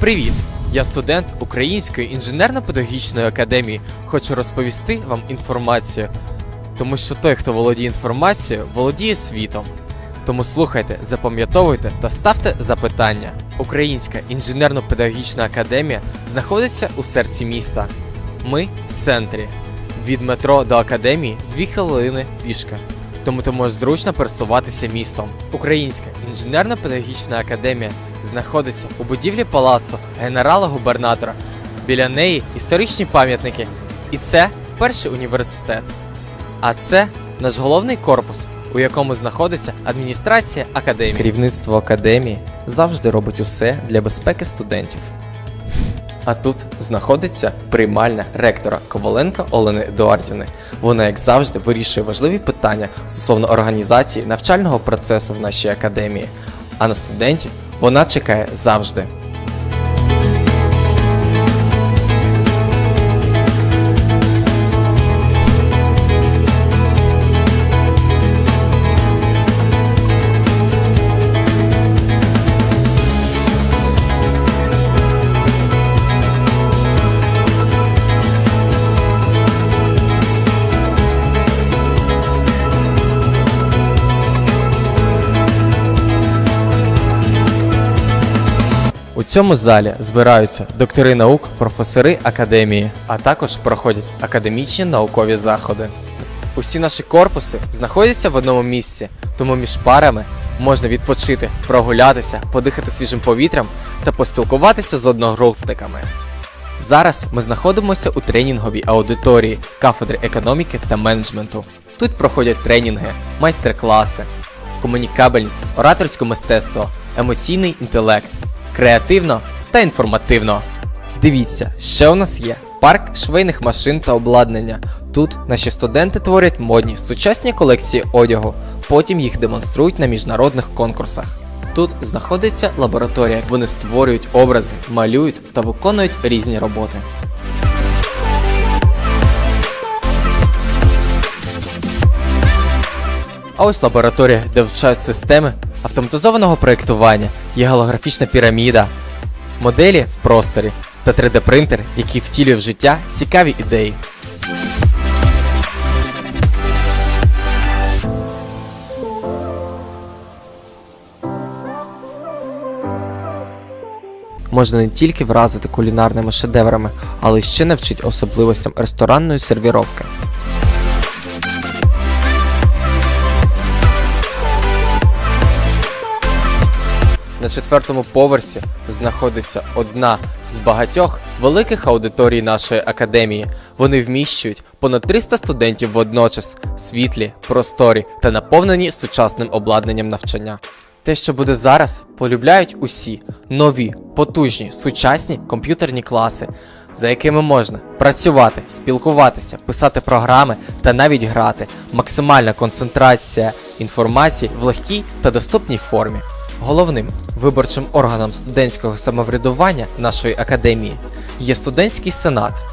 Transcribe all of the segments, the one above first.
Привіт! Я студент Української інженерно-педагогічної академії. Хочу розповісти вам інформацію, тому що той, хто володіє інформацією, володіє світом. Тому слухайте, запам'ятовуйте та ставте запитання. Українська інженерно-педагогічна академія знаходиться у серці міста. Ми в центрі. Від метро до академії дві хвилини пішки. Тому ти можеш зручно пересуватися містом. Українська інженерно-педагогічна академія знаходиться у будівлі палацу генерала-губернатора. Біля неї історичні пам'ятники. І це перший університет. А це наш головний корпус, у якому знаходиться адміністрація академії. Керівництво академії завжди робить усе для безпеки студентів. А тут знаходиться приймальня ректора Коваленка Олени Едуардівни. Вона, як завжди, вирішує важливі питання стосовно організації навчального процесу в нашій академії. А на студентів вона чекає завжди. У цьому залі збираються доктори наук, професори академії, а також проходять академічні наукові заходи. Усі наші корпуси знаходяться в одному місці, тому між парами можна відпочити, прогулятися, подихати свіжим повітрям та поспілкуватися з одногрупниками. Зараз ми знаходимося у тренінговій аудиторії кафедри економіки та менеджменту. Тут проходять тренінги, майстер-класи, комунікабельність, ораторське мистецтво, емоційний інтелект, креативно та інформативно. Дивіться, ще у нас є парк швейних машин та обладнання. Тут наші студенти творять модні сучасні колекції одягу, потім їх демонструють на міжнародних конкурсах. Тут знаходиться лабораторія, вони створюють образи, малюють та виконують різні роботи. А ось лабораторія, де вивчають системи автоматизованого проєктування, є голографічна піраміда, моделі в просторі та 3D-принтер, який втілює в життя цікаві ідеї. Можна не тільки вразити кулінарними шедеврами, але й ще навчить особливостям ресторанної сервіровки. На четвертому поверсі знаходиться одна з багатьох великих аудиторій нашої академії. Вони вміщують понад 300 студентів водночас, світлі, просторі та наповнені сучасним обладнанням навчання. Те, що буде зараз, полюбляють усі нові, потужні, сучасні комп'ютерні класи, за якими можна працювати, спілкуватися, писати програми та навіть грати. Максимальна концентрація інформації в легкій та доступній формі. Головним виборчим органом студентського самоврядування нашої академії є студентський сенат.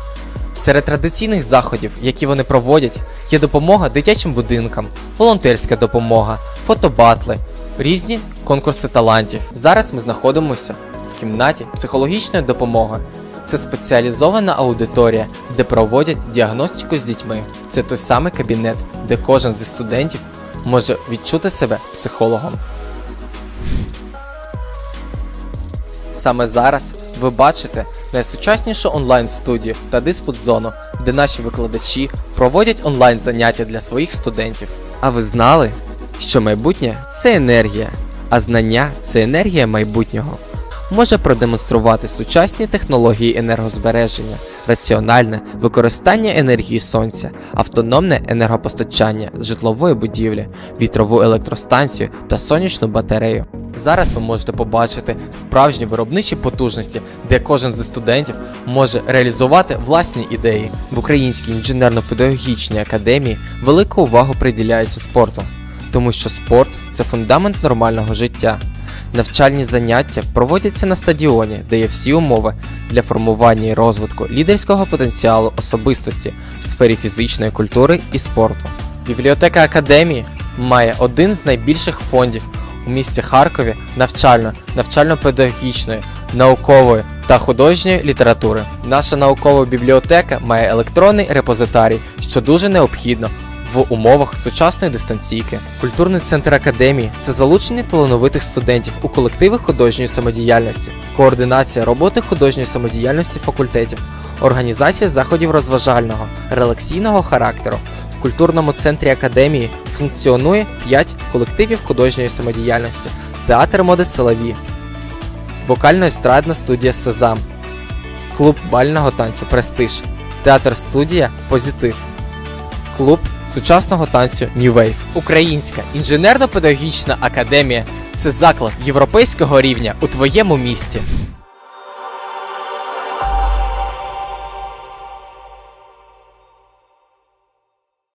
Серед традиційних заходів, які вони проводять, є допомога дитячим будинкам, волонтерська допомога, фотобатли, різні конкурси талантів. Зараз ми знаходимося в кімнаті психологічної допомоги. Це спеціалізована аудиторія, де проводять діагностику з дітьми. Це той самий кабінет, де кожен зі студентів може відчути себе психологом. Саме зараз ви бачите найсучаснішу онлайн-студію та диспут-зону, де наші викладачі проводять онлайн заняття для своїх студентів. А ви знали, що майбутнє це енергія, а знання це енергія майбутнього. Може продемонструвати сучасні технології енергозбереження, раціональне використання енергії сонця, автономне енергопостачання з житлової будівлі, вітрову електростанцію та сонячну батарею. Зараз ви можете побачити справжні виробничі потужності, де кожен зі студентів може реалізувати власні ідеї. В Українській інженерно-педагогічній академії велика увага приділяється спорту, тому що спорт це фундамент нормального життя. Навчальні заняття проводяться на стадіоні, де є всі умови для формування і розвитку лідерського потенціалу особистості в сфері фізичної культури і спорту. Бібліотека академії має один з найбільших фондів у місті Харкові навчально, навчально-педагогічної, наукової та художньої літератури. Наша наукова бібліотека має електронний репозитарій, що дуже необхідно в умовах сучасної дистанційки. Культурний центр академії це залучення талановитих студентів у колективи художньої самодіяльності, координація роботи художньої самодіяльності факультетів, організація заходів розважального, релаксійного характеру. В культурному центрі академії функціонує 5 колективів художньої самодіяльності, театр моди Солові, вокально-естрадна студія Сезам, клуб бального танцю Престиж, театр студія Позитив, клуб сучасного танцю New Wave. Українська інженерно-педагогічна академія. Це заклад європейського рівня у твоєму місті.